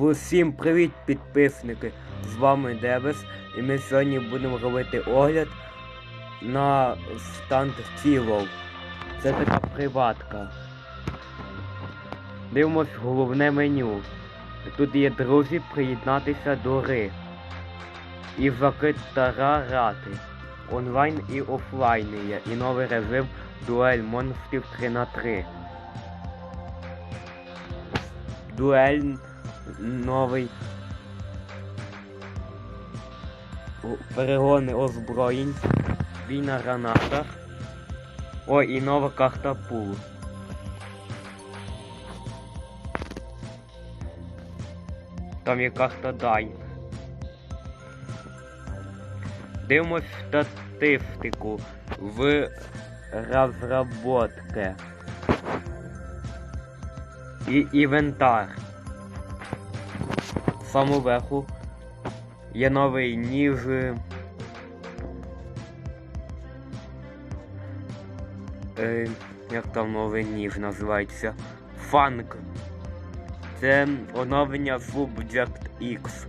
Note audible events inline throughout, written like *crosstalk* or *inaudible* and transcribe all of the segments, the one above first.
Всім привіт, підписники! З вами Дебес, і ми сьогодні будемо робити огляд на станд Цілов. Це така приватка. Дивимось головне меню. Тут є друзі приєднатися до гри. І закрита грати. Онлайн і офлайн є. І новий режим дуель монстрів 3 на 3 Дуель новий. Перегони озброєнь. Бій на гранатах. Ой, і нова карта пул. Там є карта Дай. Дивимось статистику в розработке. І інвентар. Саму верху є новий ніж. Е, як там новий ніж називається? Фанк. Це оновлення Subject X.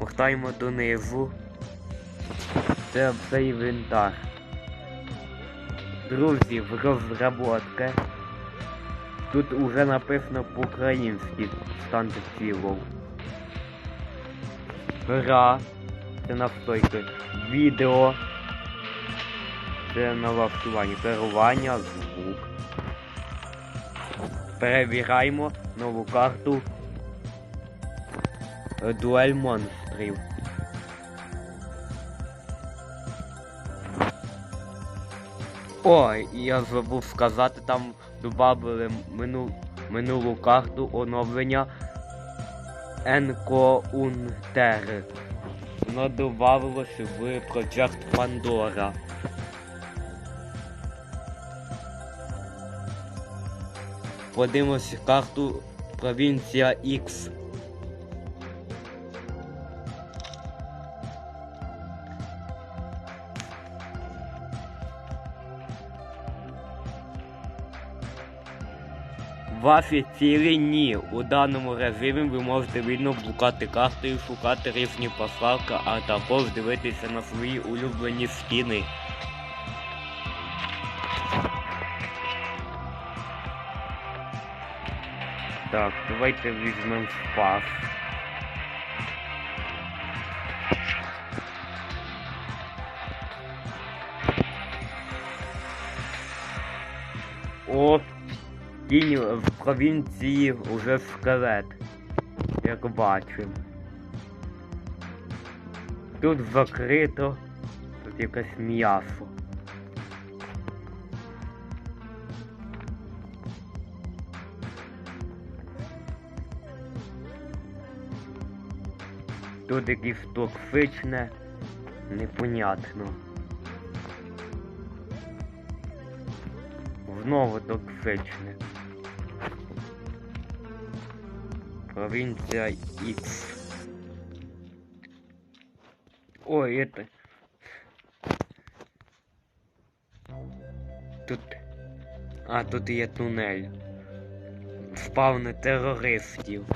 Махаємо донизу. Це все інвентар. Друзі, в розработке. Тут уже написано по-українськи стан цілов. Гра. Це навстойки. Відео. Це налаштування. Керування, звук. Перевіряємо нову карту. Дуель монстрів. Ой, я забув сказати, там додали мину, минулу карту оновлення Енкоунтер. Воно додавалось в Project Pandora. Подивимося карту провінція X. Ваші цілі ні. У даному режимі ви можете вільно блукати картою, шукати різні пославки, а також дивитися на свої улюблені стіни. Так, давайте візьмемо спас. О, Тінь в провінції уже скелет. Як бачимо. Тут закрито. Тут якесь м'ясо. Тут якесь токсичне, непонятно. Знову токсичне. Провинция X. Ой, это... Тут... А, тут є тунель. Спавни терористів.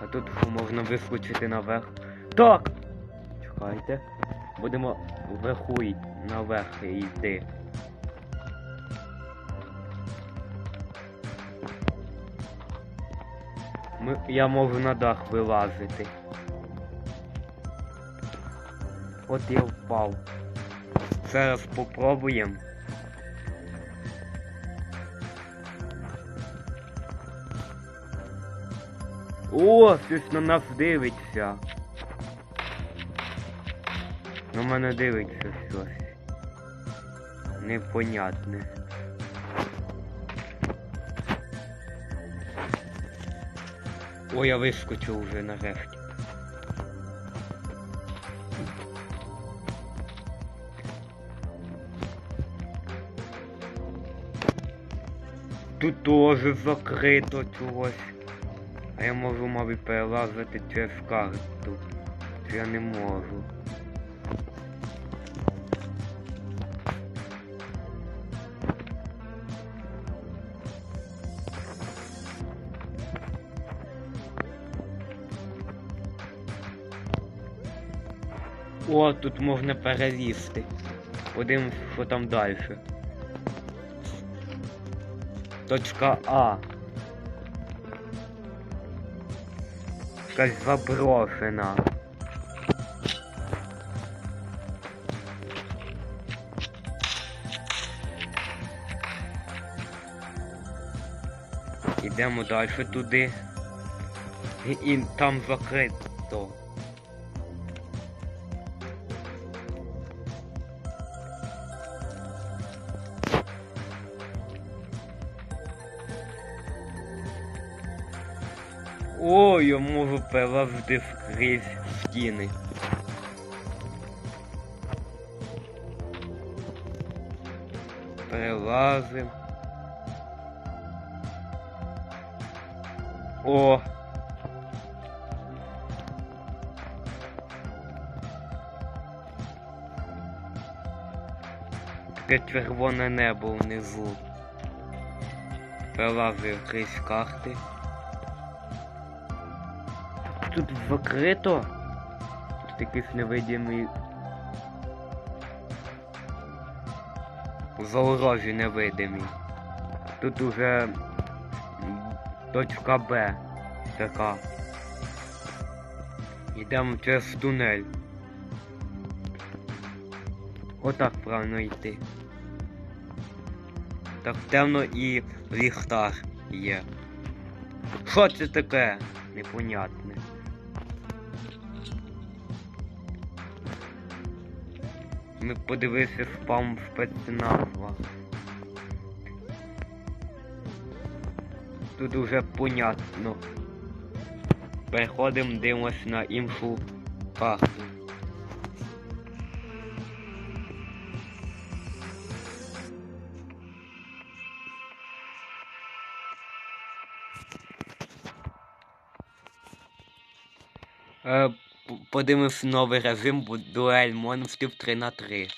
А тут можна вискочити наверх. Так! Чекайте. Будемо вверху наверх йти. Я можу на дах вилазити. От я впав. Зараз попробуємо. О, щось на нас дивиться. На мене дивиться щось. Непонятне. Ой, я вискочив вже нарешті. Тут теж закрито чогось. А я можу, мабуть, перелазити через карту. Чи я не можу. О, тут можна перелізти. Подивимось, що там далі. Точка А. Якась заброшена. Ідемо далі туди. І там закрито. О, я можу перелазити скрізь стіни. Перелазим. О! Таке червоне небо внизу. Перелазив крізь карти. Тут закрито. Тут якийсь невидимий. Заорожі невидимі. Тут уже точка Б така. Йдемо через тунель. Отак правильно йти. Так темно і ліхтар є. Що це таке? Непонятне. Ми подивилися спам спецназва. Тут уже понятно. Переходимо, дивимось на іншу карту. Е, подивимось новий режим, дуель монстрів 3 на 3.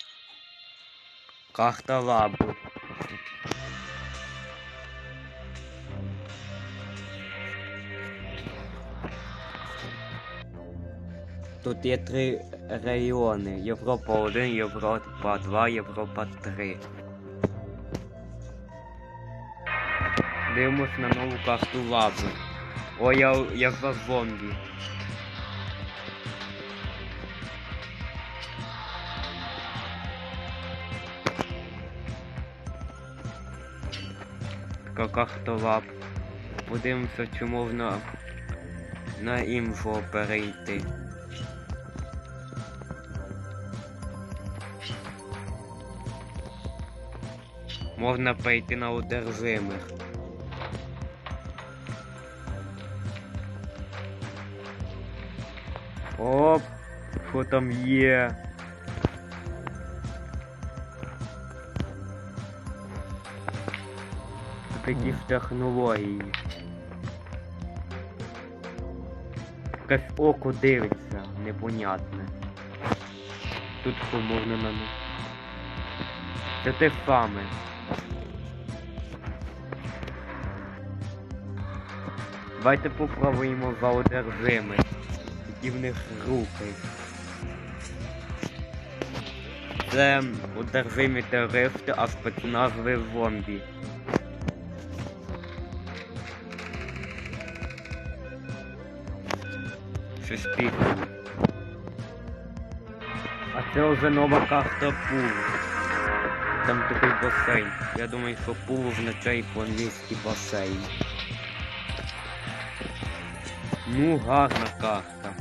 Карта лабу. Тут є три райони. Європа 1, Європа 2, Європа 3. Дивимось на нову карту лаби. О, я, я за зомбі. Така карта лаб. Подивимося, чи можна на інфо перейти. Можна перейти на одержимих. Оп, що там є? Тут якісь технології. Якесь око дивиться, непонятне. Тут можна на них. Це те саме. Давайте попробуємо за одержими. Які в них руки. Це одержимі терористи, а спецназові зомбі. Щось. А це вже нова карта пул. Там такий басейн. Я думаю, що пул означає по-англійськи басейн. Ну, гарна карта.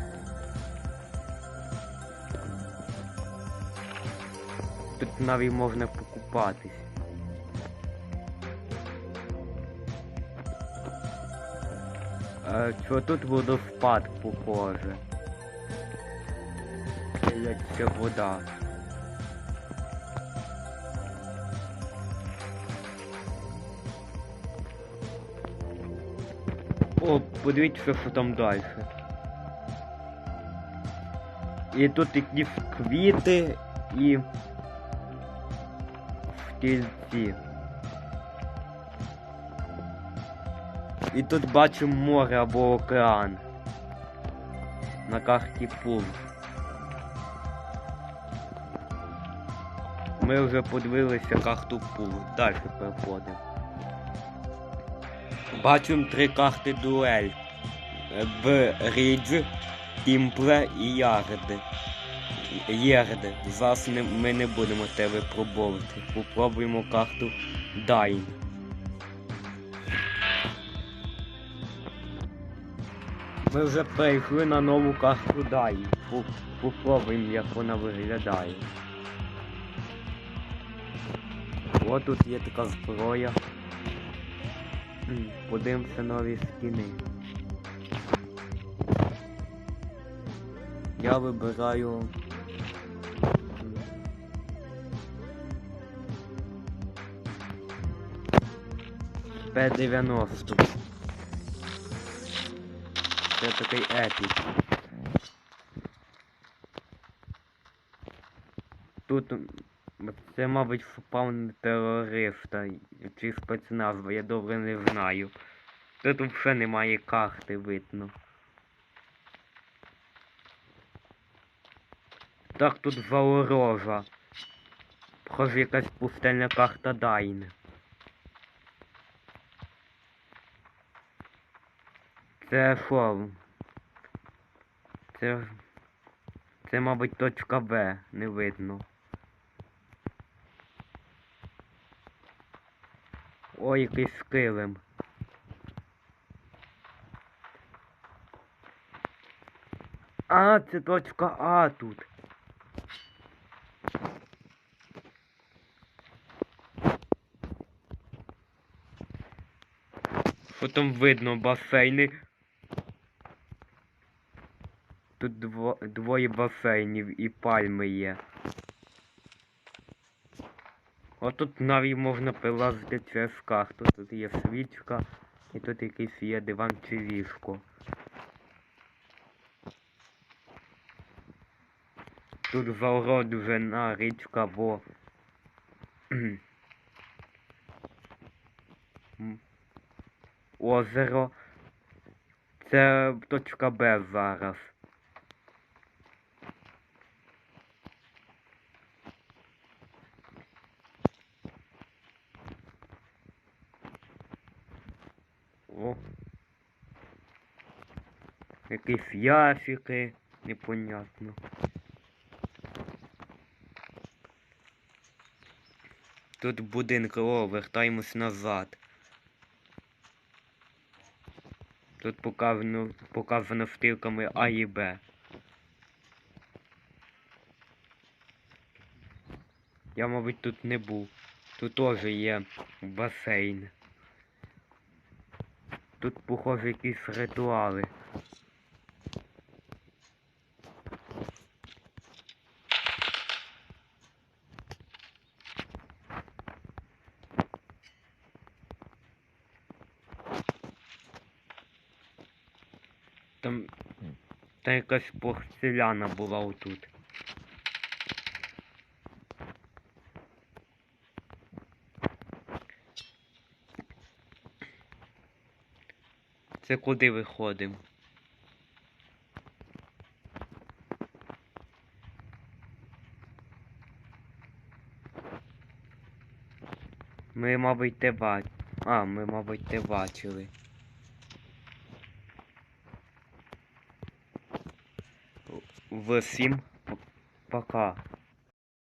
Тут навіть можна покупатись. Що тут водоспад похоже? Це це вода. О, подивіться, що там далі. І тут якісь квіти і стільці. І тут бачимо море або океан. На карті пул. Ми вже подивилися карту пул. Далі переходимо. Бачимо три карти дуель. Брідж, Тімпле і Ярди. Єрди. Зараз ми не будемо те випробовувати. Попробуємо карту Дайн. Ми вже перейшли на нову карту. По- Попробуємо, як вона виглядає. О, тут є така зброя. Подивимося нові скіни. Я вибираю. м, П-90. Це такий епік. Тут це, мабуть, спавн терориста чи спецназва, я добре не знаю. Тут взагалі немає карти видно. Так, тут заворожа. Схоже, якась пустельна карта Дайне. Це що? Це. Це, мабуть, точка Б, не видно. Ой, якийсь килим. А, це точка А тут. Що там видно басейни? Тут дво, двоє басейнів і пальми є. Отут навіть можна прилазити через карту. Тут є свічка і тут якийсь є диван чи ліжко. Тут загороджена річка, бо *clears throat* озеро. Це точка Б зараз. О. Якісь ящики, непонятно. Тут будинки, о, вертаємось назад. Тут показано, показано стрілками А і Б. Я, мабуть, тут не був. Тут теж є басейн. Тут, похоже, якісь ритуали. Там, там якась порцеляна була отут. Це куди виходимо? Ми, мабуть, те бач... А, ми, мабуть, те бачили. vacime para.